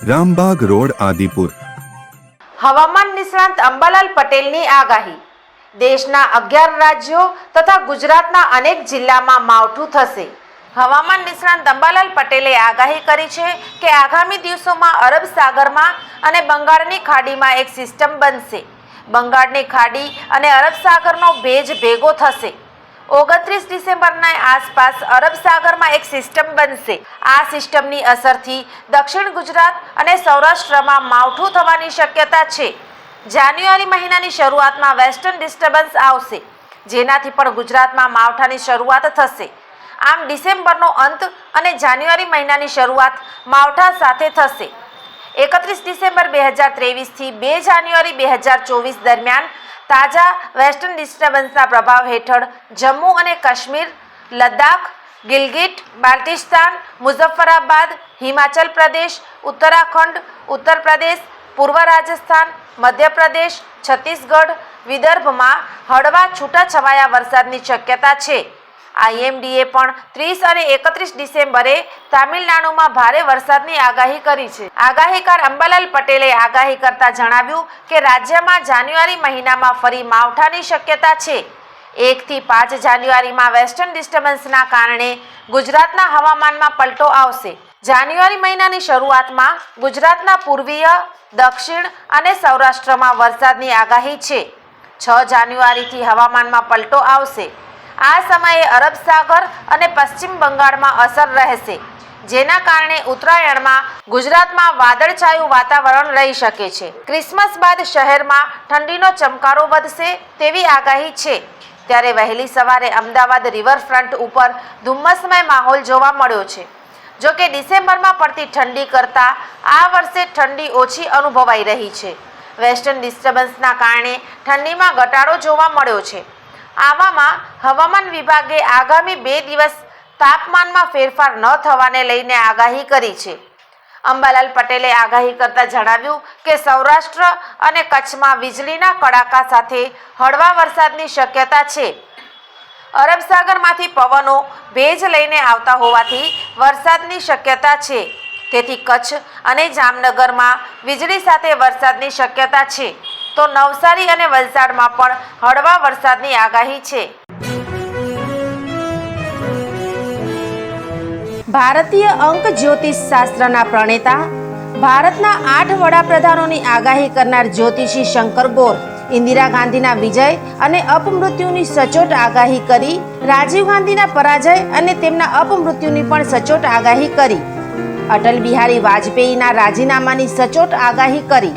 Rambag road, Adipur. હવામાન નિષ્ણાંત અંબાલાલ પટેલની આગાહી. દેશના અગિયાર રાજ્યો તથા ગુજરાતના અનેક જિલ્લામાં માવઠું થશે. હવામાન નિષ્ણાંત અંબાલાલ પટેલે આગાહી કરી છે કે આગામી દિવસોમાં અરબ સાગરમાં અને બંગાળની ખાડીમાં એક સિસ્ટમ બનશે. બંગાળની ખાડી અને અરબ સાગરનો ભેજ ભેગો થશે. ઓગણત્રીસ ડિસેમ્બરના આસપાસ અરબ સાગરમાં એક સિસ્ટમ બનશે. આ સિસ્ટમની અસરથી દક્ષિણ ગુજરાત અને સૌરાષ્ટ્રમાં માવઠું થવાની શક્યતા છે. જાન્યુઆરી મહિનાની શરૂઆતમાં વેસ્ટર્ન ડિસ્ટર્બન્સ આવશે, જેનાથી પણ ગુજરાતમાં માવઠાની શરૂઆત થશે. આમ ડિસેમ્બરનો અંત અને જાન્યુઆરી મહિનાની શરૂઆત માવઠા સાથે થશે. એકત્રીસ ડિસેમ્બર બે હજાર ત્રેવીસથી બે જાન્યુઆરી બે હજાર ચોવીસ દરમિયાન તાજા વેસ્ટર્ન ડિસ્ટર્બન્સના પ્રભાવ હેઠળ જમ્મુ અને કાશ્મીર, લદ્દાખ, ગિલગિટ, બાલ્ટિસ્તાન, મુઝફ્ફરાબાદ, હિમાચલ પ્રદેશ, ઉત્તરાખંડ ઉત્તર પ્રદેશ પૂર્વ રાજસ્થાન, મધ્યપ્રદેશ, છત્તીસગઢ, વિદર્ભમાં હળવા છૂટાછવાયા વરસાદની શક્યતા છે. આઈએમડીએ પણ ત્રીસ અને એકત્રીસ ડિસેમ્બરે તામિલનાડુમાં ભારે વરસાદની આગાહી કરી છે. આગાહીકાર અંબાલાલ પટેલે આગાહી કરતા જણાવ્યું કે રાજ્યમાં જાન્યુઆરી મહિનામાં ફરી માવઠાની શક્યતા છે. એકથી પાંચ જાન્યુઆરીમાં વેસ્ટર્ન ડિસ્ટર્બન્સના કારણે ગુજરાતના હવામાનમાં પલટો આવશે. જાન્યુઆરી મહિનાની શરૂઆતમાં ગુજરાતના પૂર્વીય, દક્ષિણ અને સૌરાષ્ટ્રમાં વરસાદની આગાહી છે. છ જાન્યુઆરીથી હવામાનમાં પલટો આવશે. આ સમયે અરબ સાગર અને પશ્ચિમ બંગાળમાં અસર રહેશે, જેના કારણે ઉત્તરાયણમાં ગુજરાતમાં વાદળછાયું વાતાવરણ રહી શકે છે. ક્રિસમસ બાદ શહેરમાં ઠંડીનો ચમકારો વધશે તેવી આગાહી છે. ત્યારે વહેલી સવારે અમદાવાદ રિવરફ્રન્ટ ઉપર ધુમ્મસમય માહોલ જોવા મળ્યો છે. જો કે ડિસેમ્બરમાં પડતી ઠંડી કરતાં આ વર્ષે ઠંડી ઓછી અનુભવાઈ રહી છે. વેસ્ટર્ન ડિસ્ટર્બન્સના કારણે ઠંડીમાં ઘટાડો જોવા મળ્યો છે. આવામાં હવામાન વિભાગે આગામી બે દિવસ તાપમાનમાં ફેરફાર ન થવાને લઈને આગાહી કરી છે. અંબાલાલ પટેલે આગાહી કરતા જણાવ્યું કે સૌરાષ્ટ્ર અને કચ્છમાં વીજળીના કડાકા સાથે હળવા વરસાદની શક્યતા છે. અરબ સાગરમાંથી પવનો ભેજ લઈને આવતા હોવાથી વરસાદની શક્યતા છે. તેથી કચ્છ અને જામનગરમાં વીજળી સાથે વરસાદની શક્યતા છે. તો નવસારી અને વલસાડમાં પણ હળવા વરસાદની આગાહી છે. ભારતીય અંક જ્યોતિષ શાસ્ત્રના પ્રણેતા, ભારતના આઠ વડાપ્રધાનોની આગાહી કરનાર જ્યોતિષી શંકર ગોર, ઇન્દિરા ગાંધીના વિજય અને અપમૃત્યુની સચોટ આગાહી કરી, રાજીવ ગાંધીના પરાજય અને તેમના અપમૃત્યુની પણ સચોટ આગાહી કરી. અટલ બિહારી વાજપેયીના રાજીનામાની સચોટ આગાહી કરી.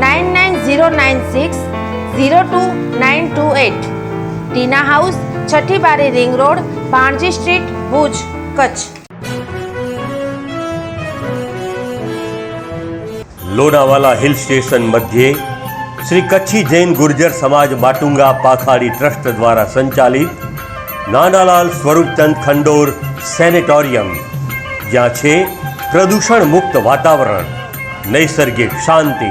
nine nine zero nine six zero two nine two eight Tina house છઠ્ઠી બારી ring road Bhanji street Bhuj Kutch Lonavala hill station મધ્યે શ્રી કચ્છી જૈન ગુર્જર સમાજ માટુંગા પાખાડી ટ્રસ્ટ દ્વારા સંચાલિત નાનાલાલ સ્વરૂપચંદ ખંડોર સેનેટોરિયમ જ્યાં છે પ્રદૂષણ મુક્ત વાતાવરણ નૈસર્ગિક શાંતિ